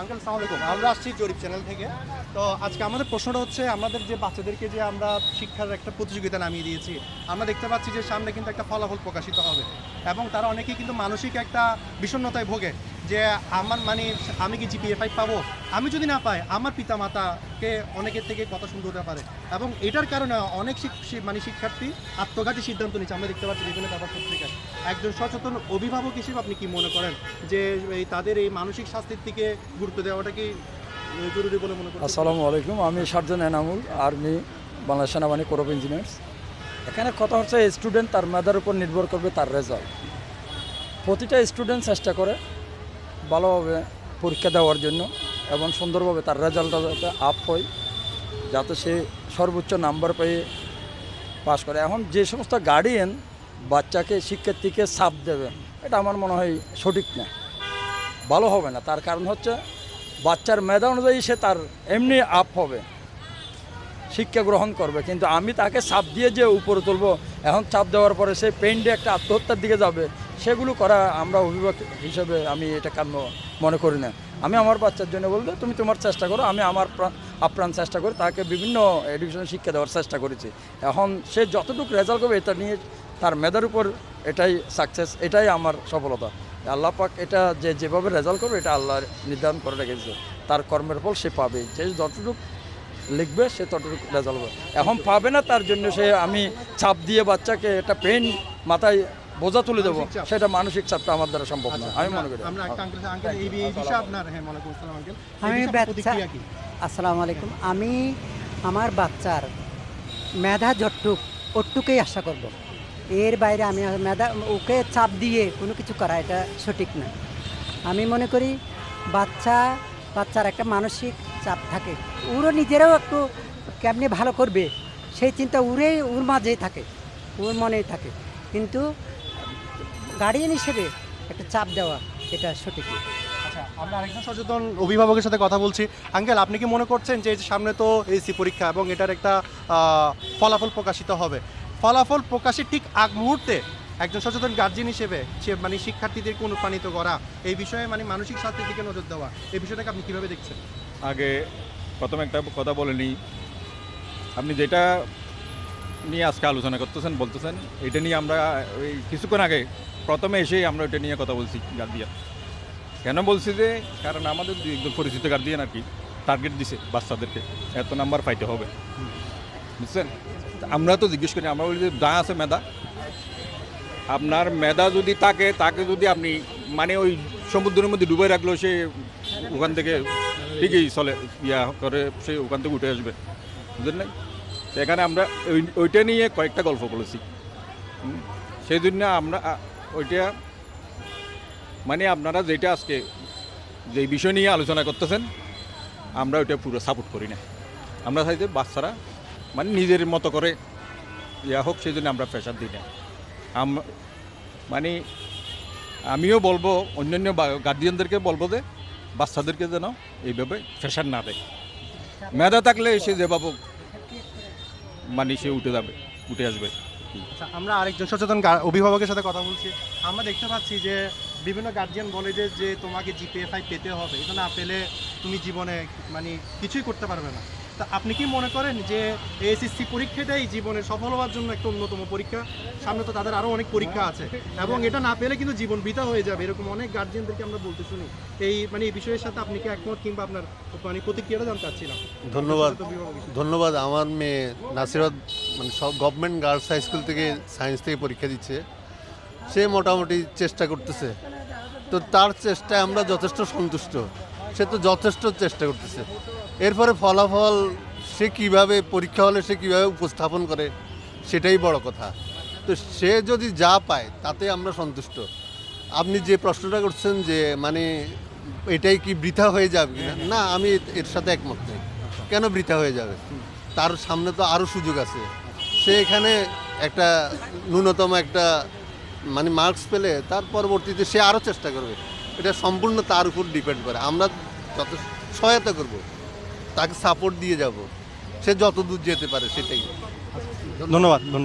Uncle সালাম আলাইকুম আমরা আসছি জরিপ চ্যানেল থেকে। তো আজকে আমাদের প্রশ্নটা হচ্ছে, আমাদের যে বাচ্চাদেরকে যে আমরা শিক্ষার একটা প্রতিযোগিতা নামিয়ে দিয়েছি, আমরা দেখতে পাচ্ছি যে সামনে কিন্তু একটা ফলাফল প্রকাশিত হবে। এবং তারা অনেকেই কিন্তু মানসিক একটা বিষণ্ণতায় ভোগে। যে আমার মানে আমি কি জিপিএ ফাইভ পাবো? আমি যদি না পাই, আমার পিতা মাতাকে অনেকের থেকে কথা শুনতে পারে। এবং এটার কারণে অনেক মানে শিক্ষার্থী আত্মঘাতী সিদ্ধান্ত নিচ্ছে আমরা দেখতে পাচ্ছি বিভিন্ন ব্যাপার পত্রিকায় একজন সচেতন অভিভাবক হিসেবে আপনি কি মনে করেন যে এই তাদের এই মানসিক স্বাস্থ্যের দিকে গুরুত্ব দেওয়াটা কি জরুরি বলে মনে করেন আসসালামু আলাইকুম। আমি সার্জন এনামুল, আর্মি, বাংলাদেশ সেনাবাহিনী কোর অফ ইঞ্জিনিয়ার্স এখানে কথা হচ্ছে স্টুডেন্ট তার মেধার উপর নির্ভর করবে তার রেজাল্ট প্রতিটা স্টুডেন্ট চেষ্টা করে ভালোভাবে পরীক্ষা দেওয়ার জন্য এবং সুন্দরভাবে তার রেজাল্টটা যাতে আপ হয়, যাতে সে সর্বোচ্চ নাম্বার পেয়ে পাশ করে। এখন যে সমস্ত গার্ডিয়ান বাচ্চাকে, শিক্ষার্থীকে চাপ দেবে, এটা আমার মনে হয় সঠিক না। ভালো হবে না। তার কারণ হচ্ছে বাচ্চার মেধা অনুযায়ী সে তার এমনি আপ হবে। শিক্ষা গ্রহণ করবে। কিন্তু আমি তাকে চাপ দিয়ে যে উপরে তুলবো, এখন চাপ দেওয়ার পরে সে পেইন্টে একটা আত্মহত্যার দিকে যাবে সেগুলো করা আমরা অভিভাবক হিসেবে আমি এটা কাম্য মনে করি না। আমি আমার বাচ্চার জন্য বলব, তুমি তোমার চেষ্টা করো, আমি আমার প্রা- আপ্রাণ চেষ্টা করি, তাকে বিভিন্ন এডুকেশন শিক্ষা দেওয়ার চেষ্টা করেছি। এখন সে যতটুকু রেজাল্ট করবে, এটা নিয়ে তার মেধার উপর এটাই সাকসেস এটাই আমার সফলতা। আল্লাহ পাক এটা যে যেভাবে রেজাল্ট করবে, এটা আল্লাহ নির্ধারণ করে রেখেছে। তার কর্মের ফল সে পাবে। যে যতটুকু লিখবে, সে ততটুকু রেজাল্ট হবে এখন পাবে না, তার জন্য সে আমি ছাপ দিয়ে বাচ্চাকে একটা পেন মাথায় বোঝা তুলে দেবো সেটা মানসিক চাপটা আমার দ্বারা সম্ভব না আমি মনে করি। এই বিষয়ে আপনার হ্যাঁ আমি আসসালামু আলাইকুম। আমি আমার বাচ্চার মেধা যতটুক ওটুকুই আশা করব। এর বাইরে আমি মেধা ওকে চাপ দিয়ে কোনো কিছু করা এটা সঠিক না। আমি মনে করি বাচ্চা বাচ্চার একটা মানসিক চাপ থাকে। ওরও নিজেরাও একটু কেমনি ভালো করবে সেই চিন্তা ওরে ওর মাঝেই থাকে ওর মনেই থাকে। কিন্তু গার্ডিয়ান হিসেবে একটা চাপ দেওয়া এটা সঠিক। আচ্ছা আমরা আরেকজন সচেতন অভিভাবকের সাথে কথা বলছি। আঙ্কেল আপনি কি মনে করছেন যে সামনে তো এসি পরীক্ষা এবং এটার একটা ফলাফল প্রকাশিত হবে ফলাফল প্রকাশের ঠিক আগ মুহূর্তে একজন সচেতন গার্জিয়ান হিসেবে সে মানে শিক্ষার্থীদেরকে অনুপ্রাণিত করা এই বিষয়ে মানে মানসিক স্বাস্থ্যের দিকে নজর দেওয়া এই বিষয়টাকে আপনি কীভাবে দেখছেন? আগে প্রথম একটা কথা বলে নিই। আপনি যেটা নিয়ে আজকে আলোচনা করতেছেন, বলতেছেন। এটা নিয়ে আমরা ওই কিছুক্ষণ আগে প্রথমে এসেই আমরা এটা নিয়ে কথা বলছি গার্ডিয়ান কেন বলছি যে, কারণ আমাদের একজন পরিচিত গার্ডিয়ান আর কি টার্গেট দিছে বাচ্চাদেরকে। এত নাম্বার পাইতে হবে। বুঝছেন? আমরা তো জিজ্ঞেস করি, আমরা বলি যে, যা আছে মেধা। আপনার মেধা যদি থাকে, তাকে যদি আপনি মানে ওই সমুদ্রের মধ্যে ডুবে রাখলেও সে ওখান থেকে ঠিকই চলে, ইয়া করে, সে ওখান থেকে উঠে আসবে। বুঝলেন? তো এখানে আমরা ওই- ওইটা নিয়ে কয়েকটা গল্প বলেছি। সেই জন্য আমরা ওইটা মানে আপনারা যেটা আজকে যে বিষয় নিয়ে আলোচনা করতেছেন, আমরা ওইটা পুরো সাপোর্ট করি না। আমরা চাই যে বাচ্চারা মানে নিজের মতো করে ইয়া হোক সেই জন্য আমরা প্রেশার দিই না। মানে আমিও বলব, অন্যান্য গার্জিয়ানদেরকে বলব যে, বাচ্চাদেরকে যেন এইভাবে প্রেশার না দেয়। মেধা থাকলে সে যেভাবে মানে সে উঠে যাবে, উঠে আসবে। আচ্ছা আমরা আরেকজন সচেতন অভিভাবকের সাথে কথা বলছি। আমরা দেখতে পাচ্ছি যে বিভিন্ন গার্জিয়ান বলে যে যে তোমাকে জিপিএফআই পেতে হবে, এটা না পেলে তুমি জীবনে মানে কিছুই করতে পারবে না। তা আপনি কি মনে করেন যে এসএসসি পরীক্ষাটাই জীবনে সফল হওয়ার জন্য একটা অন্যতম পরীক্ষা? সামনে তো তাদের আরও অনেক পরীক্ষা আছে। এবং এটা না পেলে কিন্তু জীবন বৃথা হয়ে যাবে এরকম অনেক গার্জিয়ানদেরকে আমরা বলতে শুনি। এই মানে এই বিষয়ের সাথে আপনি কি একমত কিংবা আপনার মানে প্রতিক্রিয়াটা জানতে চাচ্ছিলাম? ধন্যবাদ। ধন্যবাদ। আমার মেয়ে নাসিরাত মানে সব গভর্নমেন্ট গার্লস হাই স্কুল থেকে সায়েন্স থেকে পরীক্ষা দিচ্ছে। সে মোটামুটি চেষ্টা করতেছে। তো তার চেষ্টায় আমরা যথেষ্ট সন্তুষ্ট। সে তো যথেষ্ট চেষ্টা করতেছে। এরপরে ফলাফল সে কীভাবে, পরীক্ষা হলে সে কীভাবে উপস্থাপন করে, সেটাই বড় কথা। তো সে যদি যা পায়, তাতে আমরা সন্তুষ্ট। আপনি যে প্রশ্নটা করছেন যে মানে এটাই কি বৃথা হয়ে যাবে কিনা? না, আমি এর সাথে একমত নই। কেন বৃথা হয়ে যাবে? তার সামনে তো আরও সুযোগ আছে। সে এখানে একটা ন্যূনতম একটা মানে মার্কস পেলে তার পরবর্তীতে সে আরও চেষ্টা করবে। এটা সম্পূর্ণ তার উপর ডিপেন্ড করে। আমরা যত সহায়তা করব, তাকে সাপোর্ট দিয়ে যাব। সে যত দূর যেতে পারে সেটাই। ধন্যবাদ ধন্যবাদ।